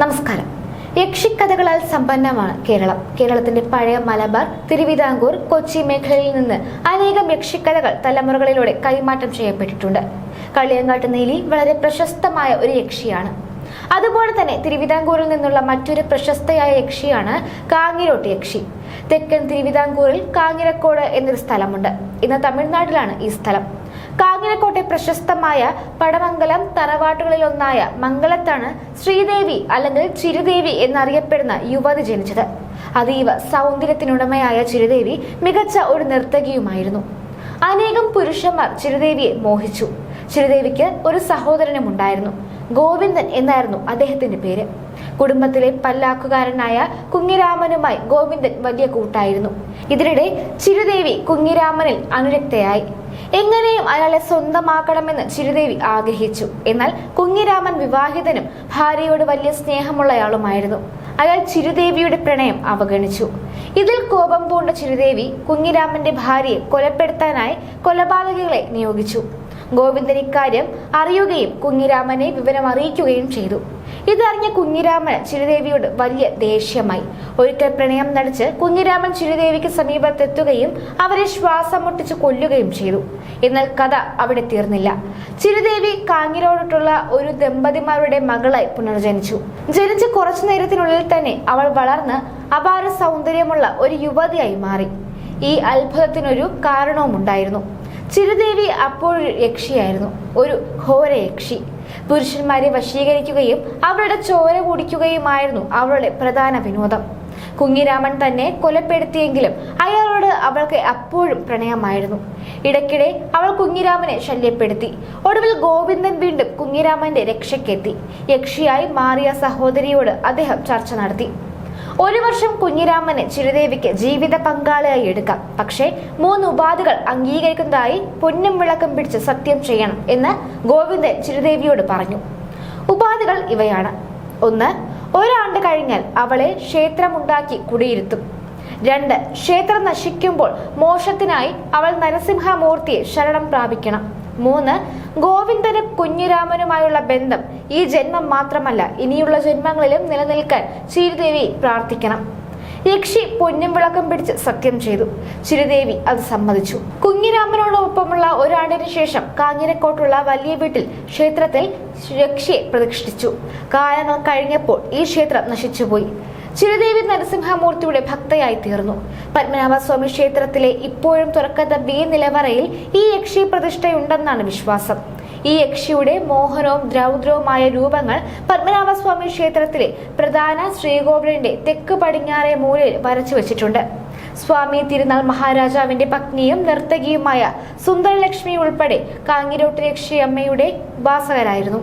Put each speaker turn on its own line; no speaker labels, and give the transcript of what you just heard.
നമസ്കാരം. യക്ഷിക്കഥകളാൽ സമ്പന്നമാണ് കേരളം. കേരളത്തിന്റെ പഴയ മലബാർ തിരുവിതാംകൂർ കൊച്ചി മേഖലയിൽ നിന്ന് അനേകം യക്ഷിക്കഥകൾ തലമുറകളിലൂടെ കൈമാറ്റം ചെയ്യപ്പെട്ടിട്ടുണ്ട്. കളിയങ്കാട്ട് നീലി വളരെ പ്രശസ്തമായ ഒരു യക്ഷിയാണ്. അതുപോലെ തന്നെ തിരുവിതാംകൂറിൽ നിന്നുള്ള മറ്റൊരു പ്രശസ്തയായ യക്ഷിയാണ് കാങ്ങിരോട്ട് യക്ഷി. തെക്കൻ തിരുവിതാംകൂറിൽ കാങ്ങിരക്കോട് എന്നൊരു സ്ഥലമുണ്ട്. ഇന്ന് തമിഴ്നാട്ടിലാണ് ഈ സ്ഥലം. കാഞ്ഞിരക്കോട്ടെ പ്രശസ്തമായ പടമംഗലം തറവാട്ടുകളിലൊന്നായ മംഗലത്താണ് ശ്രീദേവി അല്ലെങ്കിൽ ചിരുദേവി എന്നറിയപ്പെടുന്ന യുവതി ജനിച്ചത്. അതീവ സൗന്ദര്യത്തിനുടമയായ ചിരുദേവി മികച്ച ഒരു നർത്തകിയുമായിരുന്നു. അനേകം പുരുഷന്മാർ ചിരുദേവിയെ മോഹിച്ചു. ചിരുദേവിക്ക് ഒരു സഹോദരനും ഉണ്ടായിരുന്നു ഗോവിന്ദൻ എന്നായിരുന്നു അദ്ദേഹത്തിന്റെ പേര്. കുടുംബത്തിലെ പല്ലാക്കുകാരനായ കുഞ്ഞിരാമനുമായി ഗോവിന്ദൻ വലിയ കൂട്ടായിരുന്നു. ഇതിനിടെ ചിരുദേവി കുഞ്ഞിരാമനിൽ അനുരക്തയായി. എങ്ങനെയും അയാളെ സ്വന്തമാക്കണമെന്ന് ചിരുദേവി ആഗ്രഹിച്ചു. എന്നാൽ കുഞ്ഞിരാമൻ വിവാഹിതനും ഭാര്യയോട് വലിയ സ്നേഹമുള്ളയാളുമായിരുന്നു. അയാൾ ചിരുദേവിയുടെ പ്രണയം അവഗണിച്ചു. ഇതിൽ കോപം പൂണ്ട ചിരുദേവി കുഞ്ഞിരാമന്റെ ഭാര്യയെ കൊലപ്പെടുത്താനായി കൊലപാതകികളെ നിയോഗിച്ചു. ഗോവിന്ദൻ ഇക്കാര്യം അറിയുകയും കുഞ്ഞിരാമനെ വിവരം അറിയിക്കുകയും ചെയ്തു. ഇതറിഞ്ഞ കുഞ്ഞിരാമൻ ചിരുദേവിയോട് വലിയ ദേഷ്യമായി. ഒരിക്കൽ പ്രണയം നടിച്ച് കുഞ്ഞിരാമൻ ചിരുദേവിക്ക് സമീപത്തെത്തുകയും അവരെ ശ്വാസം മുട്ടിച്ച് കൊല്ലുകയും ചെയ്തു. എന്നാൽ കഥ അവിടെ തീർന്നില്ല. ചിരുദേവി കാഞ്ഞിരോടിട്ടുള്ള ഒരു ദമ്പതിമാരുടെ മകളായി പുനർജനിച്ചു. ജനിച്ച കുറച്ചു നേരത്തിനുള്ളിൽ തന്നെ അവൾ വളർന്ന് അപാര സൗന്ദര്യമുള്ള ഒരു യുവതിയായി മാറി. ഈ അത്ഭുതത്തിനൊരു കാരണവുമുണ്ടായിരുന്നു. ചിരുദേവി അപ്പോഴൊരു യക്ഷിയായിരുന്നു. ഒരു ഘോര യക്ഷി പുരുഷന്മാരെ വശീകരിക്കുകയും അവരുടെ ചോര കുടിക്കുകയുമായിരുന്നു അവളുടെ പ്രധാന വിനോദം. കുഞ്ഞിരാമൻ തന്നെ കൊലപ്പെടുത്തിയെങ്കിലും അയാളോട് അവൾക്ക് അപ്പോഴും പ്രണയമായിരുന്നു. ഇടയ്ക്കിടെ അവൾ കുഞ്ഞിരാമനെ ശല്യപ്പെടുത്തി. ഒടുവിൽ ഗോവിന്ദൻ വീണ്ടും കുഞ്ഞിരാമന്റെ രക്ഷയ്ക്കെത്തി. യക്ഷിയായി മാറിയ സഹോദരിയോട് അദ്ദേഹം ചർച്ച നടത്തി. ഒരു വർഷം കുഞ്ഞിരാമന് ചിരുദേവിക്ക് ജീവിത പങ്കാളിയായി എടുക്കാം. പക്ഷേ മൂന്ന് ഉപാധികൾ അംഗീകരിക്കുന്നതായി പൊന്നും വിളക്കം പിടിച്ച് സത്യം ചെയ്യണം എന്ന് ഗോവിന്ദൻ ചിരുദേവിയോട് പറഞ്ഞു. ഉപാധികൾ ഇവയാണ്. ഒന്ന് ഒരാണ്ട് കഴിഞ്ഞാൽ അവളെ ക്ഷേത്രമുണ്ടാക്കി കുടിയിരുത്തും. രണ്ട് ക്ഷേത്രം നശിക്കുമ്പോൾ മോക്ഷത്തിനായി അവൾ നരസിംഹമൂർത്തിയെ ശരണം പ്രാപിക്കണം. മൂന്ന് ഗോവിന്ദനും കുഞ്ഞുരാമനുമായുള്ള ബന്ധം. ഈ ജന്മം മാത്രമല്ല ഇനിയുള്ള ജന്മങ്ങളിലും നിലനിൽക്കാൻ ശ്രീദേവി പ്രാർത്ഥിക്കണം. യക്ഷി പൊന്നും വിളക്കം പിടിച്ച് സത്യം ചെയ്തു. ചിരുദേവി അത് സമ്മതിച്ചു. കുഞ്ഞിരാമനോടൊപ്പമുള്ള ഒരാണ്ടിന് ശേഷം കാഞ്ഞിരക്കോട്ടുള്ള വലിയ വീട്ടിൽ ക്ഷേത്രത്തിൽ യക്ഷിയെ പ്രതിഷ്ഠിച്ചു. കാലങ്ങൾ കഴിഞ്ഞപ്പോൾ ഈ ക്ഷേത്രം നശിച്ചുപോയി. ചിരുദേവി നരസിംഹമൂർത്തിയുടെ ഭക്തയായി തീർന്നു. പത്മനാഭസ്വാമി ക്ഷേത്രത്തിലെ ഇപ്പോഴും തുറക്കാത്ത ബി നിലവറയിൽ ഈ യക്ഷി പ്രതിഷ്ഠയുണ്ടെന്നാണ് വിശ്വാസം. ഈ യക്ഷിയുടെ മോഹനവും ദ്രൗദ്രവുമായ രൂപങ്ങൾ പത്മനാഭസ്വാമി ക്ഷേത്രത്തിലെ പ്രധാന ശ്രീകോവിലിന്റെ തെക്ക് പടിഞ്ഞാറെ മൂലയിൽ വരച്ചു വച്ചിട്ടുണ്ട്. സ്വാമി തിരുനാൾ മഹാരാജാവിന്റെ പത്നിയും നർത്തകിയുമായ സുന്ദരലക്ഷ്മി ഉൾപ്പെടെ കാങ്ങിരോട്ട് യക്ഷിയമ്മയുടെ ഉപാസകരായിരുന്നു.